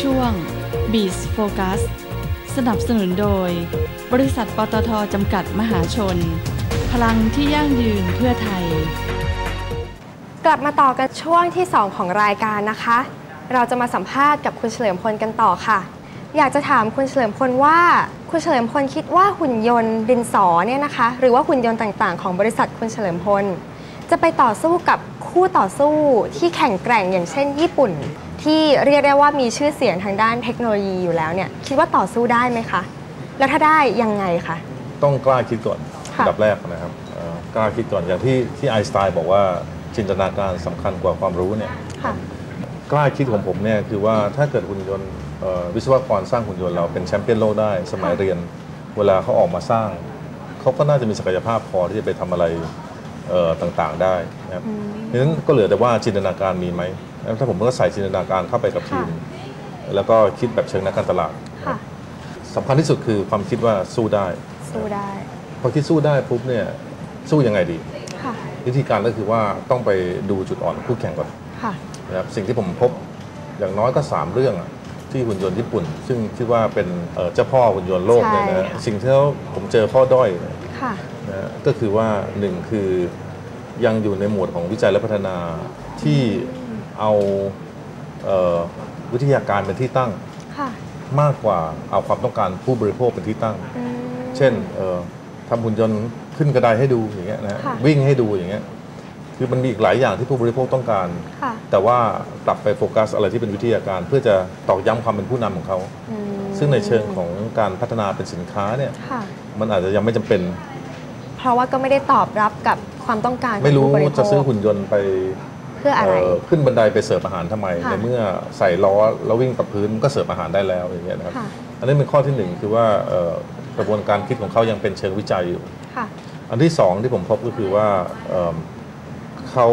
ช่วง b e a s Focus สนับสนุนโดย บริษัทปตทจำกัดมหาชน พลังที่ยั่งยืนเพื่อไทย กลับมาต่อกันช่วงที่ 2 ของรายการนะคะ เราจะมาสัมภาษณ์กับคุณเฉลิมพลกันต่อค่ะ อยากจะถามคุณเฉลิมพลว่า คุณเฉลิมพลคิดว่าหุ่นยนต์ดินสอเนี่ยนะคะ หรือว่าหุ่นยนต์ต่างๆ ของบริษัทคุณเฉลิมพล จะไปต่อสู้กับคู่ต่อสู้ที่แข่งแกร่งอย่างเช่น ญี่ปุ่น ที่เรียกได้ว่ามีชื่อเสียงทางด้านเทคโนโลยีอยู่แล้วเนี่ยคิดว่าต่อสู้ได้ไหมคะ แล้วถ้าได้ยังไงคะ ต้องกล้าคิดก่อนค่ะอันดับแรกนะครับเอ่อกล้าคิดก่อนอย่างที่ที่ไอน์สไตน์บอกว่าจินตนาการสำคัญกว่าความรู้เนี่ย ค่ะ กล้าคิดของผมเนี่ยคือว่าถ้าเกิดหุ่นยนต์เอ่อวิศวกรสร้างหุ่นยนต์เราเป็นแชมเปี้ยนโลกได้สมัยค่ะเรียน เวลาเขาออกมาสร้าง เขาก็น่าจะมีศักยภาพพอที่จะไปทำอะไรเอ่อต่างๆได้นะครับดังนั้นก็เหลือแต่ว่าจินตนาการมีไหมแล้ว ถ้าผมก็ใส่จินตนาการเข้าไปกับทีม แล้วก็คิดแบบเชิงนักการตลาดค่ะสำคัญที่สุดคือความคิดว่าสู้ได้ สู้ได้ พอคิดสู้ได้ปุ๊บเนี่ย สู้ยังไงดีค่ะวิธีการก็คือว่าต้องไปดูจุดอ่อนของคู่แข่งก่อนค่ะนะครับสิ่งที่ผมพบอย่างน้อยก็ 3 เรื่องอะที่หุ่นยนต์ญี่ปุ่น ซึ่งคิดว่าเป็นเอ่อเจ้าพ่อหุ่นยนต์โลกเนี่ยใช่นะค่ะสิ่งที่ผมเจอข้อด้อยเนี่ยค่ะนะก็คือว่าหนึ่งคือยังอยู่ในหมวดของวิจัยและพัฒนาที่ เอาเอ่อวิทยาการเป็นที่ตั้ง ค่ะมากกว่าเอาความต้องการผู้บริโภคเป็นที่ตั้ง อืม เช่นเอ่อทำหุ่นยนต์ขึ้นกระไดให้ดูอย่างเงี้ยนะฮะค่ะ วิ่งให้ดูอย่างเงี้ยคือมันมีอีกหลายอย่างที่ผู้บริโภคต้องการ ค่ะแต่ว่ากลับไปโฟกัสอะไรที่เป็นวิทยาการ เพื่อจะตอกย้ำความเป็นผู้นำของเขา อืมซึ่งในเชิงของการพัฒนาเป็นสินค้าเนี่ยค่ะ มันอาจจะยังไม่จำเป็น เพราะว่าก็ไม่ได้ตอบรับกับความต้องการของไม่รู้ผู้บริโภคจะซื้อหุ่นยนต์ไปเพื่ออะไรเอ่อขึ้นบันไดไปเสิร์ฟอาหารทำไมค่ะในเมื่อใส่ล้อแล้ววิ่งกับพื้นมันก็เสิร์ฟอาหารได้แล้วอย่างเงี้ยนะครับค่ะอันนี้เป็นข้อที่หนึ่งคือว่าเอ่อกระบวนการคิดของเขายังเป็นเชิงวิจัยอยู่ค่ะอันที่สองที่ผมพบก็คือว่าเอิ่มเขา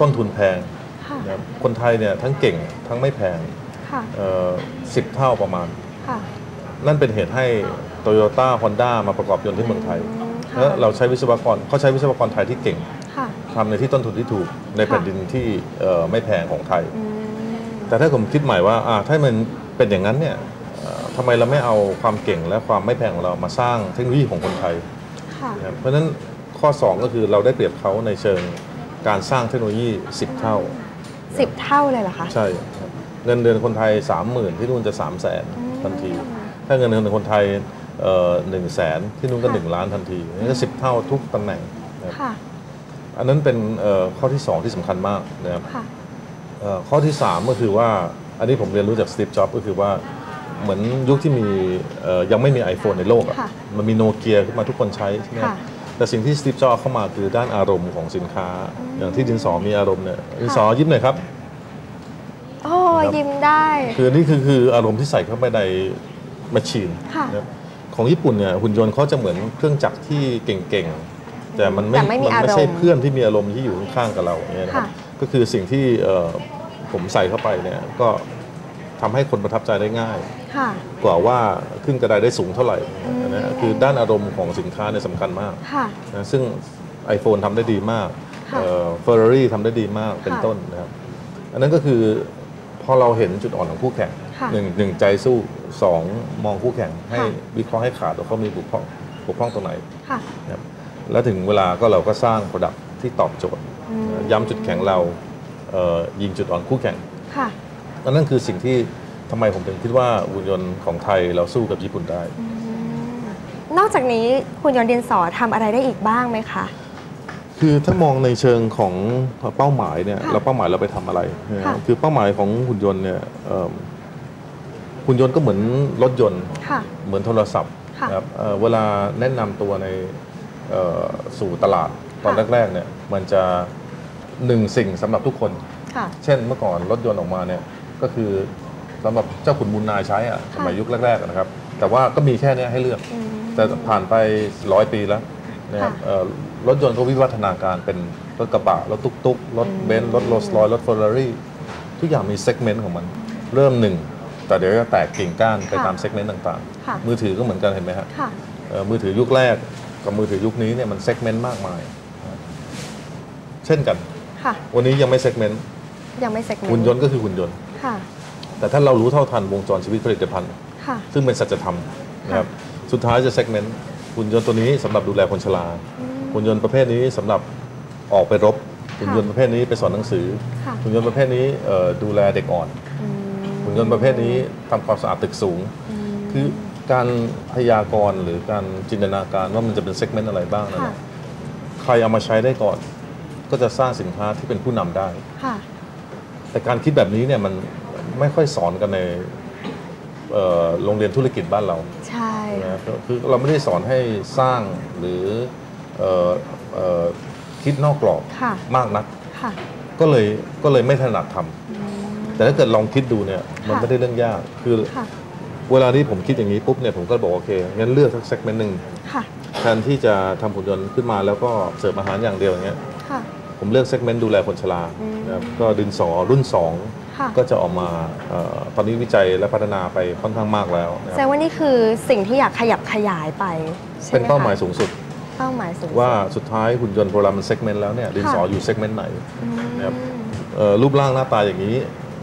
ต้นทุนแพงค่ะนะครับคนไทยเนี่ยทั้งเก่งทั้งไม่แพงค่ะสิบเท่าประมาณค่ะนั่นเป็นเหตุให้โตโยต้าฮอนด้ามาประกอบยนต์ที่เมืองไทยอืมค่ะแล้วเราใช้วิศวกรเขาใช้วิศวกรไทยที่เก่งค่ะ ทำในที่ต้นทุนที่ถูกในค่ะแผ่นดินที่เอ่อไม่แพงของไทยอืมแต่ถ้าผมคิดใหม่ว่าอ่าถ้ามันเป็นอย่างนั้นเนี่ยเอ่อทำไมเราไม่เอาความเก่งและความไม่แพงของเรามาสร้างเทคโนโลยีของคนไทยค่ะนะครับเพราะฉะนั้นข้อ 2 ก็คือเราได้เปรียบเขาในเชิงการสร้างเทคโนโลยี 10 เท่าสิบเท่าเลยเหรอคะ ใช่ครับเงินเดือนคนไทย 30,000 ที่นู่นจะ 3 0 0แสนทันที ถ้าเงินเดือนคนไทยหนึ่งแสนที่นู่นก็ 1 ล้านทันทีนี่ก็สิเท่าทุกตำแหน่งนะครับค่ะ อันนั้นเป็นเอ่อข้อที่ 2 ที่สำคัญมากนะครับค่ะเอ่อข้อที่ 3 ก็คือว่าอันนี้ผมเรียนรู้จากสตีฟจ็อบก็คือว่าเหมือนยุคที่มีเอ่อยังไม่มี iPhone ในโลกอะค่ะมันมีโนเกียขึ้นมาทุกคนใช้ใช่ไหมค่ะแต่สิ่งที่สตีฟจ็อบเข้ามาคือด้านอารมณ์ของสินค้า อย่างที่ดินสอมีอารมณ์เนี่ยดินสอยิ้มหน่อยครับโอ้ยิ้มได้ คือนี่คือคืออารมณ์ที่ใส่เข้าไปในแมชชีนค่ะนะครับของญี่ปุ่นเนี่ยหุ่นยนต์เขาจะเหมือนเครื่องจักรที่เก่งๆ แต่มันไม่แต่ไม่มีนไม่ใช่อารมณ์เพื่อนที่มีอารมณ์ที่อยู่ข้างๆกับเราอย่างเงี้ยนะครับค่ะก็คือสิ่งที่เอ่อผมใส่เข้าไปเนี่ยก็ทำให้คนประทับใจได้ง่ายค่ะกว่าว่าขึ้นกระไดได้สูงเท่าไหร่อืมนะฮะคือด้านอารมณ์ของสินค้าเนี่ยสำคัญมากค่ะนะซึ่ง iPhone ทำได้ดีมากค่ะเฟอร์รารี่ทำได้ดีมากเป็นค่ะต้นนะครับอันนั้นก็คือพอเราเห็นจุดอ่อนของคู่แข่งค่ะหนึ่งหนึ่งใจสู้สองมองคู่แข่งให้ค่ะวิเคราะห์ให้ขาดว่าเขามีบุกพร่องบุกพร่องตรงไหนค่ะนะครับ แล้วถึงเวลาก็เราก็สร้าง Product ที่ตอบโจทย์อืมย้ำจุดแข็งเราเอ่อยิงจุดอ่อนคู่แข่งค่ะอันนั้นคือสิ่งที่ทำไมผมถึงคิดว่าหุ่นยนต์ของไทยเราสู้กับญี่ปุ่นได้ นอกจากนี้หุ่นยนต์ดินสอทำอะไรได้อีกบ้างไหมคะ คือถ้ามองในเชิงของเป้าหมายเนี่ยค่ะเราเป้าหมายเราไปทำอะไรนะค่ะคือเป้าหมายของหุ่นยนต์เนี่ยเอิ่มหุ่นยนต์ก็เหมือนรถยนต์ค่ะเหมือนโทรศัพท์ค่ะนะครับเอ่อเวลาแนะนำตัวในเอ่อ สู่ตลาดตอนค่ะแรกๆเนี่ยมันจะหนึ่งสิ่งสำหรับทุกคนค่ะเช่นเมื่อก่อนรถยนต์ออกมาเนี่ยก็คือสำหรับเจ้าขุนมูลนายใช้อะสมัยยุคแรกๆอะนะครับ แต่ว่าก็มีแค่เนี้ยให้เลือกอืมแต่ผ่านไปร้อยปีแล้วนะครับค่ะเอ่อรถยนต์ก็วิวัฒนาการเป็นรถกระบะรถตุ๊กๆรถเบนซ์รถโรลส์รอยซ์รถเฟอร์รารี่ทุกอย่างมีเซกเมนต์ของมัน เริ่มหนึ่งแต่เดี๋ยวจะแตกกิ่งก้านไปค่ะตามเซกเมนต์ต่างค่ะๆมือถือก็เหมือนกันเห็นไหมฮะค่ะเอ่อมือถือยุคแรก กับมือถือยุคนี้เนี่ยมันเซกเมนต์มากมายนะเช่นกัน ค่ะ วันนี้ยังไม่เซกเมนต์ยังไม่เซ็กเมนต์หุ่นยนต์ก็คือหุ่นยนต์ ค่ะ แต่ถ้าเรารู้เท่าทันวงจรชีวิตผลิตภัณฑ์ ค่ะ ซึ่งเป็นสัจธรรมนะครับ สุดท้ายจะ segment หุ่นยนต์ตัวนี้สำหรับดูแลคนชรา หุ่นยนต์ประเภทนี้สำหรับออกไปรบ หุ่นยนต์ประเภทนี้ไปสอนหนังสือค่ะหุ่นยนต์ประเภทนี้เอ่อดูแลเด็กอ่อนอืมหุ่นยนต์ประเภทนี้ทำความสะอาดตึกสูง คือ การพยากรณ์หรือการจินตนาการว่ามันจะเป็นเซกเมนต์อะไรบ้างนะค่ะ ใครเอามาใช้ได้ก่อน ก็จะสร้างสินค้าที่เป็นผู้นำได้ ค่ะ แต่การคิดแบบนี้เนี่ยมันไม่ค่อยสอนกันในเอ่อโรงเรียนธุรกิจบ้านเรา ใช่ นะคือเราไม่ได้สอนให้สร้างหรือเอ่อเอ่อคิดนอกกรอบค่ะ มากนัก ค่ะก็เลยก็เลยไม่ถนัดทำแต่ถ้าเกิดลองคิดดูเนี่ยมันค่ะ ไม่ได้เรื่องยาก คือค่ะ เวลาที่ผมคิดอย่างนี้ปุ๊บเนี่ยผมก็บอกโอเคงั้นเลือกสักเซกเมนต์หนึ่งค่ะแทนที่จะทำหุ่นยนต์ขึ้นมาแล้วก็เสิร์ฟอาหารอย่างเดียวอย่างเงี้ยค่ะ ผมเลือกเซกเมนต์ดูแลคนชราอืม นะครับก็ดินสอรุ่น ค่ะ2 ก็จะออกมาเอ่อตอนนี้วิจัยและพัฒนาไปค่อนข้างมากแล้วนะแสคดรับงว่านี่คือสิ่งที่อยากขยับขยายไปใช่ไหมเป็นเป้าหมายคะสูงสุด เป้าหมายสูงสุด ว่าสุดท้ายหุ่นยนต์โบราณมันเซกเมนต์แล้วเนี่ยดินสอค่ะ อยู่เซกเมนต์ไหน อืม นะครับ เอ่อรูปร่างหน้าตาอย่างนี้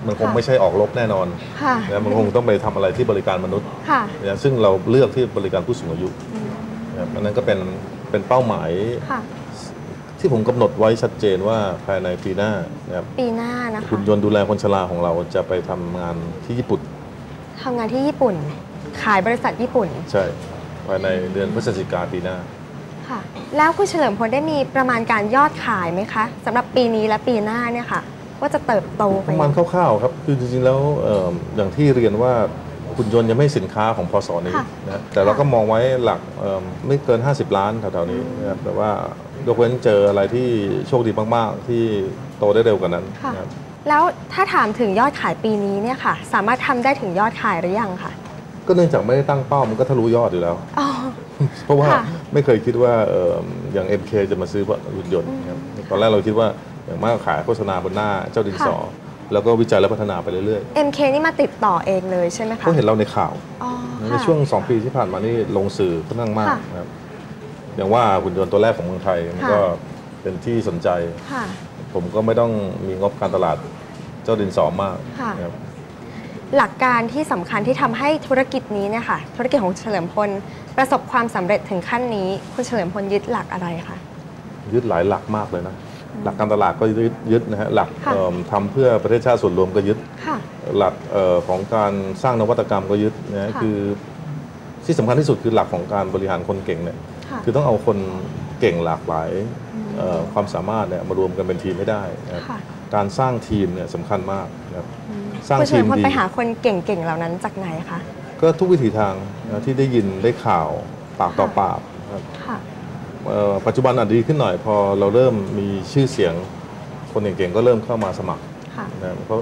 มันคงค่ะไม่ใช่ออกรบแน่นอนค่ะนะมันคงต้องไปทำอะไรที่บริการมนุษย์ค่ะนะซึ่งเราเลือกที่บริการผู้สูงอายุนะครับอันนั้นก็เป็นเป็นเป้าหมายค่ะที่ผมกำหนดไว้ชัดเจนว่าภายในปีหน้านะครับปีหน้านะคะหุ่นยนต์ดูแลคนชราของเราจะไปทำงานที่ญี่ปุ่นทำงานที่ญี่ปุ่น ขายบริษัทญี่ปุ่น ใช่ ภายในเดือนพฤศจิกาปีหน้าค่ะแล้วคุณเฉลิมพลได้มีประมาณการยอดขายไหมคะสำหรับปีนี้และปีหน้าเนี่ยค่ะ ว่าจะเติบโตปไประมาณคร่าวๆครับ คือจริงๆแล้วเอ่ออย่างที่เรียนว่าหุ่นยนต์ยังไม่สินค้าของพศนี้ค่ะนะแต่เราก็มองไว้หลักเอิ่มไม่เกิน 50 ล้านแถวๆนี้นะครับแต่ว่ายกเว้นเจออะไรที่โชคดีมากๆ ที่โตได้เร็วกว่านั้นค่ะนะครับแล้วถ้าถามถึงยอดขายปีนี้เนี่ยค่ะ สามารถทำได้ถึงยอดขายหรือยังคะก็เนื่องจากไม่ได้ตั้งเป้ามันก็ทะลุยอดอยู่แล้วอ๋อเพราะว่าค่ะไม่เคยคิดว่าเอิ่มอย่าง MK จะมาซื้อหุ่นยนต์นะครับตอนแรกเราคิดว่า อย่างมากขายโฆษณาบนหน้าเจ้าดินสอ แล้วก็วิจัยและพัฒนาไปเรื่อย MK นี่มาติดต่อเองเลยใช่ไหมๆคะเขาเห็นเราในข่าวอ๋อในค่ะช่วง 2 ปีที่ผ่านมานี่ลงสื่อค่อนข้างมากค่ะนะครับอย่างว่าหุ่นยนต์ตัวแรกของเมืองไทยมันค่ะก็เป็นที่สนใจค่ะผมก็ไม่ต้องมีงบการตลาดเจ้าดินสอมากค่ะนะครับหลักการที่สำคัญที่ทำให้ธุรกิจนี้เนี่ยค่ะ ธุรกิจของเฉลิมพลประสบความสำเร็จถึงขั้นนี้ คุณเฉลิมพลยึดหลักอะไรคะยึดหลายหลักมากเลยนะ หลักการตลาดก็ยึดยึดนะฮะหลักค่ะเอิ่มทำเพื่อประเทศชาติส่วนรวมก็ยึดค่ะหลักเอ่อของการสร้างนวัตกรรมก็ยึดนะฮะค่ะคือที่สำคัญที่สุดคือหลักของการบริหารคนเก่งเนี่ยค่ะคือต้องเอาคนเก่งหลากหลายเอ่อความสามารถเนี่ยมารวมกันเป็นทีมให้ได้นะครับค่ะการสร้างทีมเนี่ยสำคัญมากนะครับสร้างคุณเฉทีลิมมพลดีไปหาคนเก่งๆเหล่านั้นจากไหนคะก็ทุกวิถีทางนะที่ได้ยินได้ข่าวปากต่อปากนะครับค่ะเอ่อ ปัจจุบันอาจดีขึ้นหน่อยพอเราเริ่มมีชื่อเสียง คนเก่งๆก็เริ่มเข้ามาสมัครค่ะนะครับเพราะ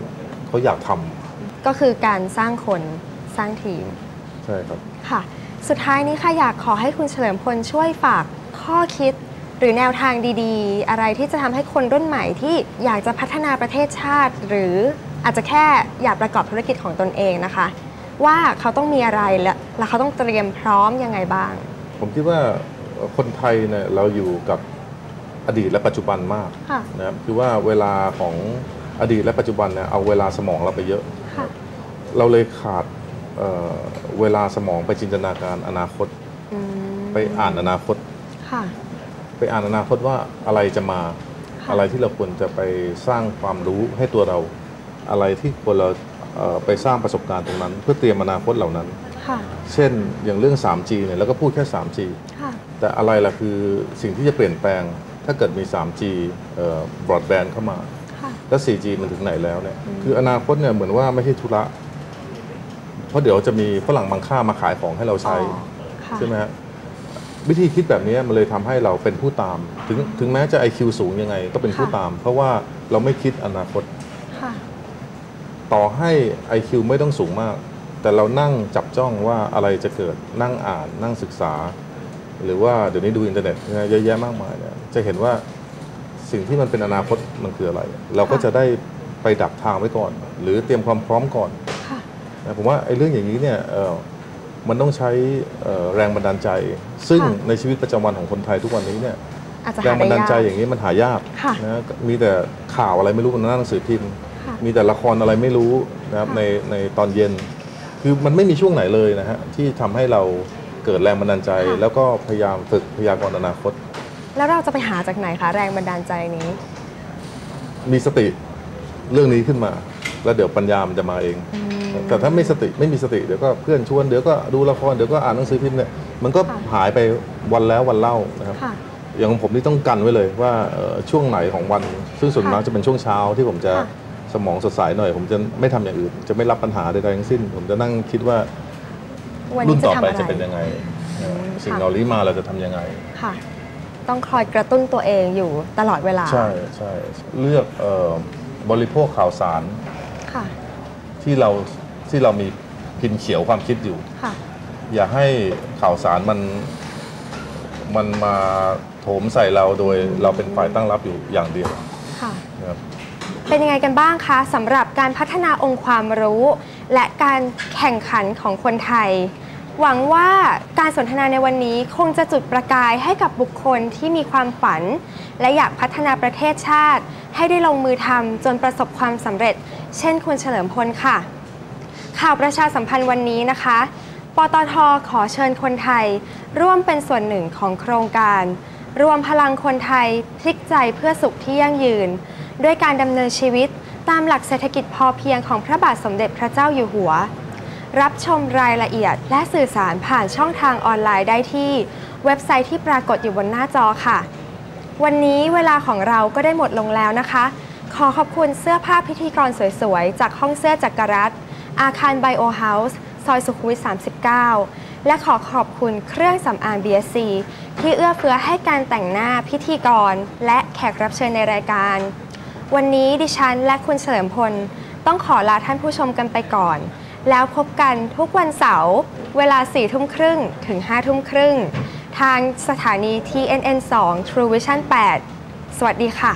เขาอยากทำก็คือการสร้างคนสร้างทีม ใช่ครับค่ะ สุดท้ายนี้ค่ะอยากขอให้คุณเฉลิมพลช่วยฝากข้อคิดหรือแนวทางดีๆ อะไรที่จะทำให้คนรุ่นใหม่ที่อยากจะพัฒนาประเทศชาติ หรืออาจจะแค่อยากประกอบธุรกิจของตนเองนะคะ ว่าเขาต้องมีอะไรและและเขาต้องเตรียมพร้อมยังไงบ้าง ผมคิดว่า คนไทยเนี่ยเราอยู่กับอดีตและปัจจุบันมากค่ะนะครับคือว่าเวลาของอดีตและปัจจุบันเนี่ยเอาเวลาสมองเราไปเยอะค่ะเราเลยขาดเอ่อเวลาสมองไปจินตนาการอนาคตอืมไปอ่านอนาคตค่ะไปอ่านอนาคตว่าอะไรจะมาค่ะอะไรที่เราควรจะไปสร้างความรู้ให้ตัวเรา อะไรที่ควรเราเอ่อไปสร้างประสบการณ์ตรงนั้น เพื่อเตรียมอนาคตเหล่านั้นค่ะเช่นอย่างเรื่อง 3G เนี่ยแล้วก็พูดแค่ 3G ค่ะ แต่อะไรล่ะคือสิ่งที่จะเปลี่ยนแปลง ถ้าเกิดมี 3G บรอดแบนเข้ามาค่ะแล้ว 4G มันถึงไหนแล้วเนี่ย คืออนาคตเนี่ยเหมือนว่าไม่ใช่ธุระ เพราะเดี๋ยวจะมีฝรั่งบางค่ามาขายของให้เราใช้อ๋อค่ะใช่ไหมฮะ วิธีคิดแบบนี้มันเลยทำให้เราเป็นผู้ตาม ถึงถึงแม้จะ IQ สูงยังไง ก็เป็นผู้ตาม เพราะว่าเราไม่คิดอนาคตค่ะต่อให้ IQ ไม่ต้องสูงมาก แต่เรานั่งจับจ้องว่าอะไรจะเกิด นั่งอ่าน นั่งศึกษา หรือว่าเดี๋ยวนี้ดูอินเทอร์เน็ตนะเยอะแยะมากมายเนี่ยจะเห็นว่าสิ่งที่มันเป็นอนาคตมันคืออะไร เราก็ค่ะจะได้ไปดักทางไว้ก่อน หรือเตรียมความพร้อมก่อนค่ะนะผมว่าไอ้เรื่องอย่างนี้เนี่ยเอ่อมันต้องใช้เอ่อแรงบันดาลใจ ซึ่งค่ะในชีวิตประจำวันของคนไทยทุกวันนี้เนี่ยอาจจะแรหางบัได้นดาลยากใจอย่างนี้มันหายากค่ะนะมีแต่ข่าวอะไรไม่รู้บนหน้าหนังสือพิมพ์ค่ะมีแต่ละครอะไรไม่รู้นะครับค่ะในในตอนเย็น คือมันไม่มีช่วงไหนเลยนะฮะที่ทำให้เรา เกิดแรงบันดาลใจ แล้วก็พยายามฝึกพยากรณ์อนาคต แล้วเราจะไปหาจากไหนคะแรงบันดาลใจนี้ มีสติเรื่องนี้ขึ้นมา แล้วเดี๋ยวปัญญามันจะมาเอง แต่ถ้าไม่สติไม่มีสติเดี๋ยวก็เพื่อนชวนเดี๋ยวก็ดูละครเดี๋ยวก็อ่านหนังสือพิมพ์เนี่ยมันก็ค่ะหายไปวันแล้ววันเล่านะครับค่ะอย่างของผมนี่ต้องกันไว้เลยว่าเอ่อช่วงไหนของวัน ซึ่งส่วนค่ะมากจะเป็นช่วงเช้าที่ผมจะค่ะสมองสดใสหน่อย ผมจะไม่ทำอย่างอื่น จะไม่รับปัญหาใดๆทั้งสิ้น ผมจะนั่งคิดว่า วันรุ่นนี้จะต่อทำไปอะไรจะเป็นยังไงเอ่อสิ่งค่ะเหล่านี้มาเราจะทำยังไง ค่ะ ต้องคอยกระตุ้นตัวเองอยู่ตลอดเวลาใช่ใช่เลือกเออบริโภคข่าวสารค่ะ ที่เราที่เรามีพินเขียวความคิดอยู่ ค่ะ อย่าให้ข่าวสารมันมันมาโถมใส่เราโดยเราเป็นฝ่ายตั้งรับอยู่อย่างเดียวค่ะ นะครับ เป็นยังไงกันบ้างคะสำหรับการพัฒนาองค์ความรู้ และการแข่งขันของคนไทย หวังว่าการสนทนาในวันนี้คงจะจุดประกายให้กับบุคคลที่มีความฝัน และอยากพัฒนาประเทศชาติ ให้ได้ลงมือทำจนประสบความสำเร็จ เช่นคุณเฉลิมพลค่ะ ข่าวประชาสัมพันธ์วันนี้นะคะ ปตทขอเชิญคนไทย ร่วมเป็นส่วนหนึ่งของโครงการ รวมพลังคนไทยพลิกใจเพื่อสุขที่ยั่งยืน ด้วยการดำเนินชีวิต ตามหลักเศรษฐกิจพอเพียงของพระบาทสมเด็จพระเจ้าอยู่หัว รับชมรายละเอียดและสื่อสารผ่านช่องทางออนไลน์ได้ที่ เว็บไซต์ที่ปรากฏอยู่บนหน้าจอค่ะ วันนี้เวลาของเราก็ได้หมดลงแล้วนะคะ ขอขอบคุณเสื้อผ้าพิธีกรสวยๆ จากห้องเสื้อจักรรัตอาคารไบโอเฮาส์ซอยสุขุมวิท39 และขอขอบคุณเครื่องสำอาง BSC ที่เอื้อเฟื้อให้การแต่งหน้าพิธีกร และแขกรับเชิญในรายการ วันนี้ดิฉันและคุณเฉลิมพล ต้องขอลาท่านผู้ชมกันไปก่อน แล้วพบกันทุกวันเสาร์เวลา4ทุ่มครึ่งถึง5ทุ่มครึ่ง ทางสถานี TNN 2 True Vision 8 สวัสดีค่ะ